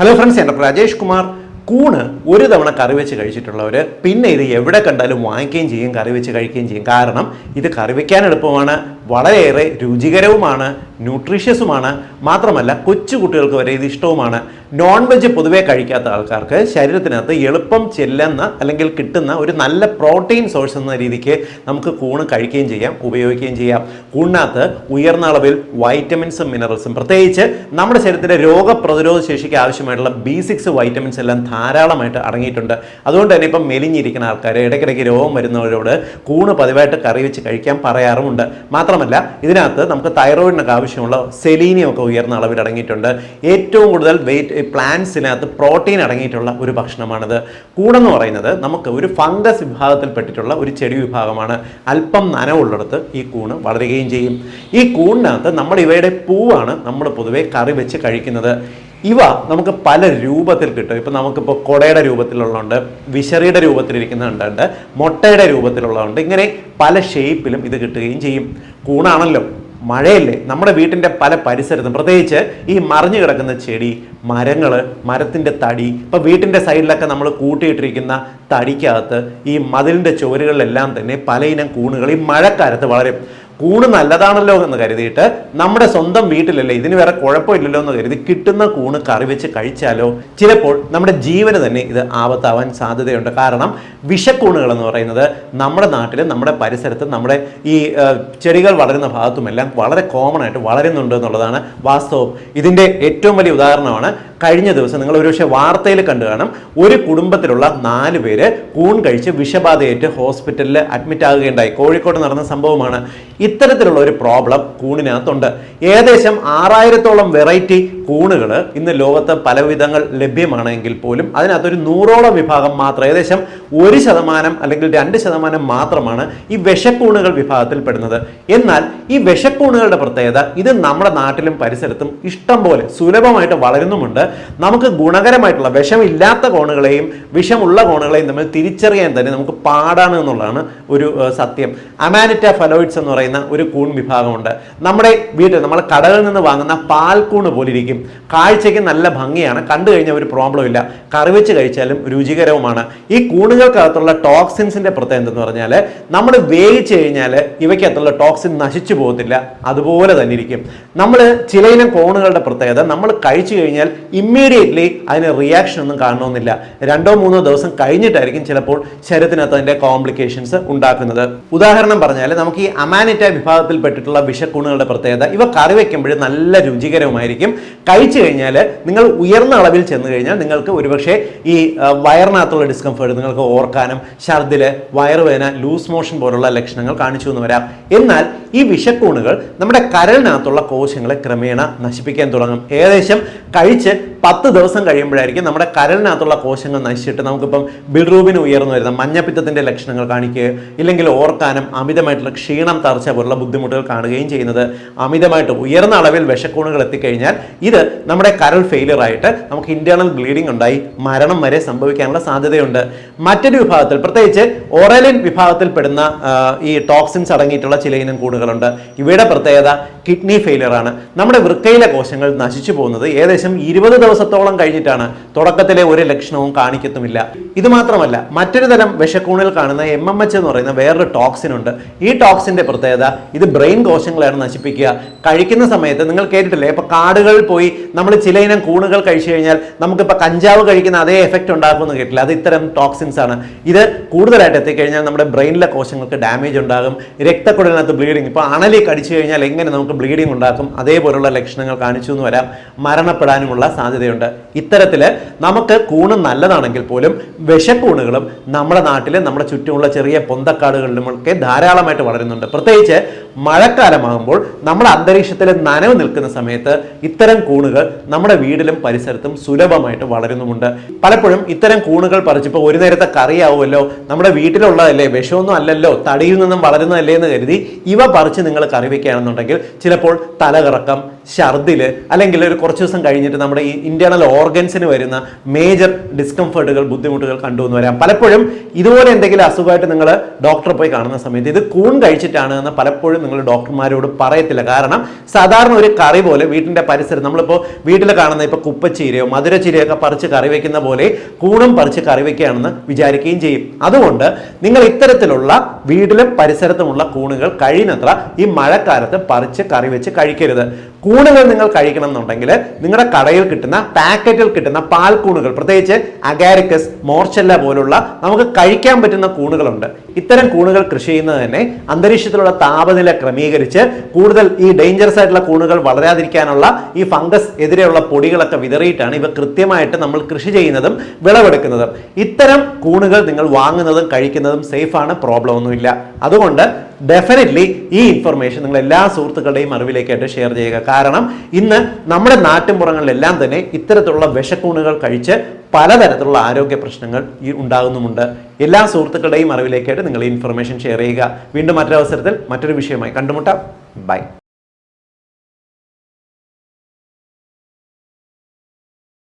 Hello friends എന്റെ രാജേഷ് കുമാർ. കൂണ് ഒരു തവണ കറി വെച്ച് കഴിച്ചിട്ടുള്ളവർ പിന്നെ ഇത് എവിടെ കണ്ടാലും വാങ്ങിക്കുകയും ചെയ്യും കറി വെച്ച് കഴിക്കുകയും ചെയ്യും. കാരണം ഇത് കറി വെക്കാൻ എളുപ്പമാണ്. വളരെയേറെ രുചികരവുമാണ് ന്യൂട്രീഷ്യസുമാണ് മാത്രമല്ല കൊച്ചു കുട്ടികൾക്ക് വരെ ഇത് ഇഷ്ടവുമാണ്. നോൺ വെജ് പൊതുവേ കഴിക്കാത്ത ആൾക്കാർക്ക് ശരീരത്തിനകത്ത് എളുപ്പം ചെല്ലുന്ന അല്ലെങ്കിൽ കിട്ടുന്ന ഒരു നല്ല പ്രോട്ടീൻ സോഴ്സ് എന്ന രീതിക്ക് നമുക്ക് കൂണ് കഴിക്കുകയും ചെയ്യാം ഉപയോഗിക്കുകയും ചെയ്യാം. കൂണിനകത്ത് ഉയർന്ന അളവിൽ വൈറ്റമിൻസും മിനറൽസും പ്രത്യേകിച്ച് നമ്മുടെ ശരീരത്തിന്റെ രോഗപ്രതിരോധ ശേഷിക്ക് ആവശ്യമായിട്ടുള്ള ബി സിക്സ് വൈറ്റമിൻസ് എല്ലാം ധാരാളമായിട്ട് അടങ്ങിയിട്ടുണ്ട്. അതുകൊണ്ട് തന്നെ ഇപ്പം മെലിഞ്ഞിരിക്കുന്ന ആൾക്കാർ ഇടയ്ക്കിടയ്ക്ക് രോഗം വരുന്നവരോട് കൂണ് പതിവായിട്ട് കറി വെച്ച് കഴിക്കാൻ പറയാറുമുണ്ട്. മാത്രമല്ല ഇതിനകത്ത് നമുക്ക് തൈറോയിഡിനൊക്കെ ആവശ്യമുള്ള സെലീനിയം ഒക്കെ ഉയർന്ന അളവിൽ അടങ്ങിയിട്ടുണ്ട്. ഏറ്റവും കൂടുതൽ വെയിറ്റ് പ്ലാന്റ്സിനകത്ത് പ്രോട്ടീൻ അടങ്ങിയിട്ടുള്ള ഒരു ഭക്ഷണമാണിത്. കൂടെന്ന് പറയുന്നത് നമുക്ക് ഒരു ഫംഗസ് വിഭാഗത്തിൽപ്പെട്ടിട്ടുള്ള ഒരു ചെടി വിഭാഗമാണ്. അല്പം നനവുള്ളിടത്ത് ഈ കൂണ് വളരുകയും ചെയ്യും. ഈ കൂണിനകത്ത് നമ്മൾ ഇവയുടെ പൂവാണ് നമ്മൾ പൊതുവെ കറി വെച്ച് കഴിക്കുന്നത്. ഇവ നമുക്ക് പല രൂപത്തിൽ കിട്ടും. ഇപ്പം നമുക്കിപ്പോൾ കൊടയുടെ രൂപത്തിലുള്ളതുണ്ട് വിശറിയുടെ രൂപത്തിലിരിക്കുന്നുണ്ട് മുട്ടയുടെ രൂപത്തിലുള്ളതുണ്ട്. ഇങ്ങനെ പല ഷേപ്പിലും ഇത് കിട്ടുകയും ചെയ്യും. കൂണാണല്ലോ മഴയല്ലേ നമ്മുടെ വീട്ടിന്റെ പല പരിസരത്തും. പ്രത്യേകിച്ച് ഈ മറിഞ്ഞു കിടക്കുന്ന ചെടി മരങ്ങൾ മരത്തിന്റെ തടി ഇപ്പോൾ വീട്ടിന്റെ സൈഡിലൊക്കെ നമ്മൾ കൂട്ടിയിട്ടിരിക്കുന്ന തടിക്കകത്ത് ഈ മതിലിന്റെ ചുവരുകളിലെല്ലാം തന്നെ പലയിനം കൂണുകൾ ഈ മഴക്കാലത്ത് വളരും. കൂണ് നല്ലതാണല്ലോ എന്ന് കരുതിയിട്ട് നമ്മുടെ സ്വന്തം വീട്ടിലല്ലേ ഇതിന് വേറെ കുഴപ്പമില്ലല്ലോ എന്ന് കരുതി കിട്ടുന്ന കൂണ് കറി വെച്ച് കഴിച്ചാലോ ചിലപ്പോൾ നമ്മുടെ ജീവന് തന്നെ ഇത് ആപത്താവാൻ സാധ്യതയുണ്ട്. കാരണം വിഷക്കൂണുകൾ എന്ന് പറയുന്നത് നമ്മുടെ നാട്ടിലും നമ്മുടെ പരിസരത്തും നമ്മുടെ ഈ ചെടികൾ വളരുന്ന ഭാഗത്തുമെല്ലാം വളരെ കോമൺ ആയിട്ട് വളരുന്നുണ്ട് എന്നുള്ളതാണ് വാസ്തവം. ഇതിന്റെ ഏറ്റവും വലിയ ഉദാഹരണമാണ് കഴിഞ്ഞ ദിവസം നിങ്ങൾ ഒരുപക്ഷെ വാർത്തയിൽ കണ്ടു കാണും ഒരു കുടുംബത്തിലുള്ള നാല് പേര് കൂൺ കഴിച്ച് വിഷബാധയേറ്റ് ഹോസ്പിറ്റലിൽ അഡ്മിറ്റ് ആകുകയുണ്ടായി. കോഴിക്കോട് നടന്ന സംഭവമാണ്. ഇത്തരത്തിലുള്ള ഒരു പ്രോബ്ലം കൂണിനകത്തുണ്ട്. ഏകദേശം ആറായിരത്തോളം വെറൈറ്റി കൂണുകൾ ഇന്ന് ലോകത്ത് പല വിധങ്ങൾ ലഭ്യമാണെങ്കിൽ പോലും അതിനകത്തൊരു നൂറോളം വിഭാഗം മാത്രം ഏകദേശം ഒരു ശതമാനം അല്ലെങ്കിൽ രണ്ട് ശതമാനം മാത്രമാണ് ഈ വിഷക്കൂണുകൾ വിഭാഗത്തിൽ പെടുന്നത് എന്നാൽ ഈ വിഷക്കൂണുകളുടെ പ്രത്യേകത ഇത് നമ്മുടെ നാട്ടിലും പരിസരത്തും ഇഷ്ടം പോലെ സുലഭമായിട്ട് വളരുന്നുമുണ്ട്. നമുക്ക് ഗുണകരമായിട്ടുള്ള വിഷമില്ലാത്ത കോണുകളെയും വിഷമുള്ള കോണുകളെയും തമ്മിൽ തിരിച്ചറിയാൻ തന്നെ നമുക്ക് പാടാണ് എന്നുള്ളതാണ് ഒരു സത്യം. അമാനിറ്റ ഫലോയിഡ്സ് എന്ന് പറയുന്ന ഒരു കൂൺ വിഭാഗമുണ്ട്. നമ്മുടെ വീട്ടിൽ നമ്മൾ കടകളിൽ നിന്ന് വാങ്ങുന്ന പാൽക്കൂണ് പോലിരിക്കും. കാഴ്ചയ്ക്ക് നല്ല ഭംഗിയാണ്. കണ്ടു കഴിഞ്ഞാൽ ഒരു പ്രോബ്ലം ഇല്ല. കറിവെച്ച് കഴിച്ചാലും രുചികരവുമാണ്. ഈ കൂണുകൾക്കകത്തുള്ള ടോക്സിൻസിന്റെ പ്രത്യേകത എന്ന് പറഞ്ഞാൽ നമ്മൾ വേവിച്ച് കഴിഞ്ഞാൽ ഇവയ്ക്കകത്തുള്ള ടോക്സിൻ നശിച്ചു പോകത്തില്ല. അതുപോലെ തന്നെ ഇരിക്കും. നമ്മൾ ചിലയിനം കോണുകളുടെ പ്രത്യേകത നമ്മൾ കഴിച്ചു കഴിഞ്ഞാൽ ഇമ്മീഡിയറ്റ്ലി അതിന് റിയാക്ഷൻ ഒന്നും കാണണമെന്നില്ല. രണ്ടോ മൂന്നോ ദിവസം കഴിഞ്ഞിട്ടായിരിക്കും ചിലപ്പോൾ ശരീരത്തിനകത്ത് അതിന്റെ കോംപ്ലിക്കേഷൻസ് ഉണ്ടാക്കുന്നത്. ഉദാഹരണം പറഞ്ഞാൽ നമുക്ക് ഈ അമാനിറ്റ വിഭാഗത്തിൽപ്പെട്ടിട്ടുള്ള വിഷക്കൂണുകളുടെ പ്രത്യേകത ഇവ കറി വെക്കുമ്പോൾ നല്ല രുചികരവുമായിരിക്കും കഴിച്ചു കഴിഞ്ഞാൽ നിങ്ങൾ ഉയർന്ന അളവിൽ ചെന്ന് കഴിഞ്ഞാൽ നിങ്ങൾക്ക് ഒരുപക്ഷെ ഈ വയറിനകത്തുള്ള ഡിസ്കംഫേർട്ട് നിങ്ങൾക്ക് ഓർക്കാനും ഛർദിൽ വയറുവേദന ലൂസ് മോഷൻ പോലുള്ള ലക്ഷണങ്ങൾ കാണിച്ചു എന്ന് വരാം. എന്നാൽ ഈ വിഷക്കൂണുകൾ നമ്മുടെ കരളിനകത്തുള്ള കോശങ്ങളെ ക്രമേണ നശിപ്പിക്കാൻ തുടങ്ങും. ഏകദേശം കഴിച്ച് പത്ത് ദിവസം കഴിയുമ്പോഴായിരിക്കും നമ്മുടെ കരളിനകത്തുള്ള കോശങ്ങൾ നശിച്ചിട്ട് നമുക്കിപ്പം ബിൽറൂബിന് ഉയർന്നു വരുന്ന മഞ്ഞപ്പിത്തത്തിന്റെ ലക്ഷണങ്ങൾ കാണിക്കുകയോ ഇല്ലെങ്കിൽ ഓർക്കാനും അമിതമായിട്ടുള്ള ക്ഷീണം തറച്ച പോലുള്ള ബുദ്ധിമുട്ടുകൾ കാണുകയും ചെയ്യുന്നത്. അമിതമായിട്ട് ഉയർന്ന അളവിൽ വിഷക്കൂണുകൾ എത്തിക്കഴിഞ്ഞാൽ ഇത് നമ്മുടെ കരൾ ഫെയിലിയർ ആയിട്ട് നമുക്ക് ഇന്റേണൽ ബ്ലീഡിംഗ് ഉണ്ടായി മരണം വരെ സംഭവിക്കാനുള്ള സാധ്യതയുണ്ട്. മറ്റൊരു വിഭാഗത്തിൽ പ്രത്യേകിച്ച് ഓറലിൻ വിഭാഗത്തിൽപ്പെടുന്ന പെടുന്ന ഈ ടോക്സിൻസ് അടങ്ങിയിട്ടുള്ള ചില ഇനം കൂടുകളുണ്ട്. ഇവയുടെ പ്രത്യേകത കിഡ്നി ഫെയിലിയർ ആണ്. നമ്മുടെ വൃക്കയിലെ കോശങ്ങൾ നശിച്ചു പോകുന്നത് ഏകദേശം ഇരുപത് ദിവസത്തോളം കഴിഞ്ഞിട്ടാണ്. തുടക്കത്തിലെ ഒരു ലക്ഷണവും കാണിക്കത്തുമില്ല. ഇത് മാത്രമല്ല മറ്റൊരു തരം വിഷക്കൂണിൽ കാണുന്ന എം എം എച്ച് എന്ന് പറയുന്ന വേറൊരു ടോക്സിൻ ഉണ്ട്. ഈ ടോക്സിന്റെ പ്രത്യേകത ഇത് ബ്രെയിൻ കോശങ്ങളെയാണ് നശിപ്പിക്കുക. കഴിക്കുന്ന സമയത്ത് നിങ്ങൾ കേട്ടിട്ടില്ലേ? ഇപ്പൊ കാടുകളിൽ പോയി നമ്മൾ ചില ഇനം കൂണുകൾ കഴിച്ചു കഴിഞ്ഞാൽ നമുക്കിപ്പോൾ കഞ്ചാവ് കഴിക്കുന്ന അതേ എഫക്റ്റ് ഉണ്ടാകുമെന്ന് കേട്ടില്ല. അത് ഇത്തരം ടോക്സിൻസ് ആണ്. ഇത് കൂടുതലായിട്ട് എത്തിക്കഴിഞ്ഞാൽ നമ്മുടെ ബ്രെയിനിലെ കോശങ്ങൾക്ക് ഡാമേജ് ഉണ്ടാകും. രക്തക്കുടലിനകത്ത് ബ്ലീഡിങ് ഇപ്പോൾ അണലി കടിച്ചു കഴിഞ്ഞാൽ എങ്ങനെ നമുക്ക് ബ്ലീഡിങ് ഉണ്ടാക്കും? അതേപോലുള്ള ലക്ഷണങ്ങൾ കാണിച്ചു എന്ന് വരാം. മരണപ്പെടാനുമുള്ള സാധ്യതയുണ്ട്. ഇത്തരത്തിൽ നമുക്ക് കൂണ് നല്ലതാണെങ്കിൽ പോലും വിഷക്കൂണുകളും നമ്മുടെ നാട്ടിൽ നമ്മുടെ ചുറ്റുമുള്ള ചെറിയ പൊന്തക്കാടുകളിലും ഒക്കെ ധാരാളമായിട്ട് വളരുന്നുണ്ട്. പ്രത്യേകിച്ച് മഴക്കാലമാകുമ്പോൾ നമ്മുടെ അന്തരീക്ഷത്തിൽ നനവ് നിൽക്കുന്ന സമയത്ത് ഇത്തരം കൂണുകൾ നമ്മുടെ വീടിലും പരിസരത്തും സുലഭമായിട്ട് വളരുന്നുമുണ്ട്. പലപ്പോഴും ഇത്തരം കൂണുകൾ പറിച്ചപ്പോൾ ഒരു നേരത്തെ കറിയാവുമല്ലോ നമ്മുടെ വീട്ടിലുള്ളതല്ലേ വിഷമൊന്നും അല്ലല്ലോ തടിയിൽ നിന്നും വളരുന്നതല്ലേ എന്ന് കരുതി ഇവ പറിച്ച് നിങ്ങൾ കറി വയ്ക്കുകയാണെന്നുണ്ടെങ്കിൽ ചിലപ്പോൾ തലകറക്കം ഛർദിൽ അല്ലെങ്കിൽ ഒരു കുറച്ച് ദിവസം കഴിഞ്ഞിട്ട് നമ്മുടെ ഈ ഇന്റേണൽ ഓർഗൻസിന് വരുന്ന മേജർ ഡിസ്കംഫർട്ടുകൾ ബുദ്ധിമുട്ടുകൾ കണ്ടുവന്ന് വരാം. പലപ്പോഴും ഇതുപോലെ എന്തെങ്കിലും അസുഖമായിട്ട് നിങ്ങൾ ഡോക്ടറെ പോയി കാണുന്ന സമയത്ത് ഇത് കൂൺ കഴിച്ചിട്ടാണ് എന്ന് പലപ്പോഴും നിങ്ങൾ ഡോക്ടർമാരോട് പറയത്തില്ല. കാരണം സാധാരണ ഒരു കറി പോലെ വീട്ടിന്റെ പരിസരം നമ്മളിപ്പോൾ വീട്ടിൽ കാണുന്ന ഇപ്പോൾ കുപ്പച്ചീരയോ മധുരച്ചീരയോ ഒക്കെ പറിച്ച് കറി വയ്ക്കുന്ന പോലെ കൂണും പറിച്ച് കറി വയ്ക്കുകയാണെന്ന് വിചാരിക്കുകയും ചെയ്യും. അതുകൊണ്ട് നിങ്ങൾ ഇത്തരത്തിലുള്ള വീട്ടിലും പരിസരത്തുമുള്ള കൂണുകൾ കഴിയുന്നത്ര ഈ മഴക്കാലത്ത് പറിച്ച് കറി വെച്ച് കഴിക്കരുത്. കൂണുകൾ നിങ്ങൾ കഴിക്കണം എന്നുണ്ടെങ്കിൽ നിങ്ങളുടെ കടയിൽ കിട്ടുന്ന പാക്കറ്റിൽ കിട്ടുന്ന പാൽക്കൂണുകൾ പ്രത്യേകിച്ച് അഗാരിക്കസ് മോർച്ചല്ല പോലുള്ള നമുക്ക് കഴിക്കാൻ പറ്റുന്ന കൂണുകളുണ്ട്. ഇത്തരം കൂണുകൾ കൃഷി ചെയ്യുന്നത് തന്നെ അന്തരീക്ഷത്തിലുള്ള താപനില ക്രമീകരിച്ച് കൂടുതൽ ഈ ഡേഞ്ചറസ് ആയിട്ടുള്ള കൂണുകൾ വളരാതിരിക്കാനുള്ള ഈ ഫംഗസ് എതിരെയുള്ള പൊടികളൊക്കെ വിതറിയിട്ടാണ് ഇവ കൃത്യമായിട്ട് നമ്മൾ കൃഷി ചെയ്യുന്നതും വിളവെടുക്കുന്നതും. ഇത്തരം കൂണുകൾ നിങ്ങൾ വാങ്ങുന്നതും കഴിക്കുന്നതും സേഫാണ് പ്രോബ്ലം ഒന്നുമില്ല. അതുകൊണ്ട് ഡെഫിനറ്റ്ലി ഈ ഇൻഫർമേഷൻ നിങ്ങൾ എല്ലാ സുഹൃത്തുക്കളുടെയും അറിവിലേക്കായിട്ട് ഷെയർ ചെയ്യുക. കാരണം ഇന്ന് നമ്മുടെ നാട്ടിൻപുറങ്ങളിലെല്ലാം തന്നെ ഇത്തരത്തിലുള്ള വിഷക്കൂണുകൾ കഴിച്ച് പലതരത്തിലുള്ള ആരോഗ്യ പ്രശ്നങ്ങൾ ഈ ഉണ്ടാകുന്നുമുണ്ട്. എല്ലാ സുഹൃത്തുക്കളുടെയും അറിവിലേക്കായിട്ട് നിങ്ങൾ ഈ ഇൻഫർമേഷൻ ഷെയർ ചെയ്യുക. വീണ്ടും മറ്റൊരവസരത്തിൽ മറ്റൊരു വിഷയമായി കണ്ടുമുട്ടാം. ബൈ